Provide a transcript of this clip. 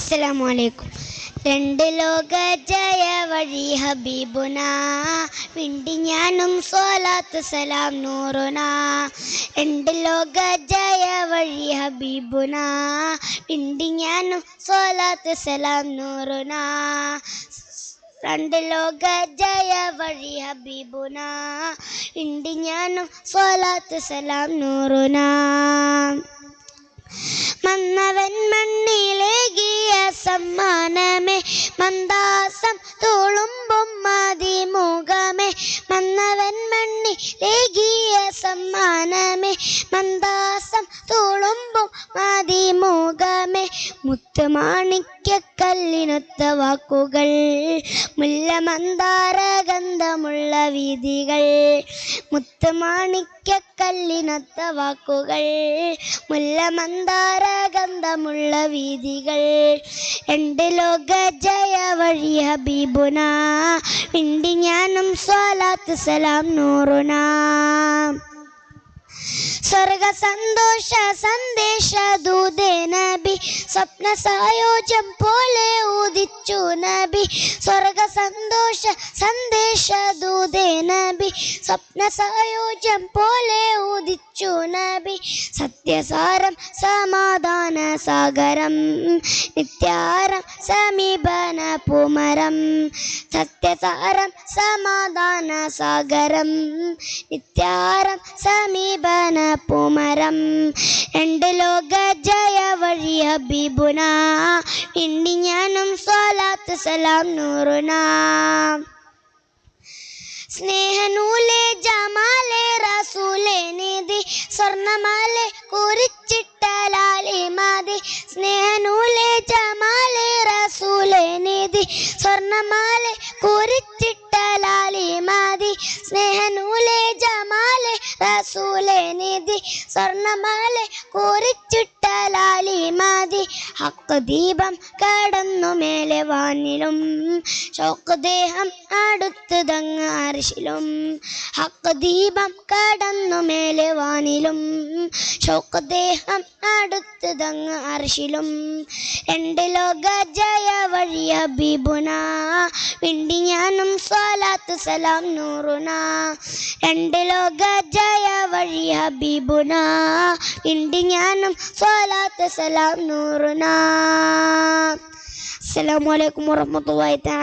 അസ്സലാമു അലൈക്കും രണ്ട് ലോക ജയ വഴി ഹബീബുന വിണ്ടി ഞാനും സ്വലാത്ത് സലാം നൂറുന. രണ്ട് ലോക ജയ വഴി ഹബീബുന വിണ്ടി ഞാനും സ്വലാത്ത് സലാം നൂറുന. രണ്ട് ലോക ജയ വഴി ഹബീബുന ഇണ്ടി ഞാനും സ്വലാത്ത് സലാം നൂറുന. മന്നവൻ മണ്ണിലേകിയ സമ്മാനമേ. മന്ദാസം തുളുമ്പും മതിമുഖമേ മന്നവൻ മണ്ണിലേകിയ രേഖീയ മന്ദാസം തുളുമ്പും മതിമുഖമേ മുത്തുമാണിക്കല്ലിനൊത്ത വാക്കുകൾ മുല്ലമന്താര ഗന്ധമുള്ള വീതികൾ മുത്തുമാണിക്കല്ലിനൊത്ത വാക്കുകൾ മുല്ലമന്താര ഗന്ധമുള്ള വീതികൾ. എന്റെ ലോക ജയ വഴി ഹബീബുന ഇണ്ടി ഞാനും സ്വലാത്ത് സലാം നൂറുന. സ്വർഗ സന്തോഷ സന്ദേശ ദൂതേ നബി സ്വപ്ന സായോജ്യം പോലെ ഉദിച്ചു നബി. സ്വർഗ സന്തോഷ സന്ദേശ ദൂതേ നബി. സ്വപ്ന സായോജ്യം പോലെ ഉദിച്ചു നബി. സത്യസാരം സമാധാന സാഗരം. നിത്യാരം സമീപന പൂമരം. സത്യസാരം സമാധാന സാഗരം. നിത്യാരം സമീപന പൂമരം. രണ്ട് ലോക ജയ വഴി ഹബീബുന ഞാനും സ്വലാത്ത് സലാം നൂറുന. സ്നേഹനൂലെ ജമാലെ റസൂലെ നീതി സ്വർണമാലെ കുറിച്ചിട്ട ലാലി മാതി സ്നേഹനൂലെ ജമാലെ റസൂലെ നീതി സ്വർണമാലെ കുറിച്ചിട്ട ലാലി മാതി സ്നേഹനൂലെ ജമാലെ റസൂലെ നീതി സ്വർണമാലെ കുറിച്ചിട്ട ലാലി മതി ഹക്ക് ദീപം കടന്നു മേലെ വാനിലും. ശോക്ക് ദേഹം അടുത്ത് തങ്ങ അരിശിലും. ഹക്ക് ദീപം കടന്നു മേലെ വാനിലും. ശോക്ക് ദേഹം അടുത്ത് തങ്ങ അർഷിലും രണ്ട് ലോക ജയ വഴി ഹബീബുന വിണ്ടി ഞാനും സ്വലാത്ത് സലാം നൂറുന. രണ്ട് ലോക ജയ വഴി ഹബീബുന വിണ്ടി ഞാനും സ്വലാത്ത് സലാം നൂറുന. അസ്സലാമു അലൈക്കും വറഹ്മത്തുള്ളാഹി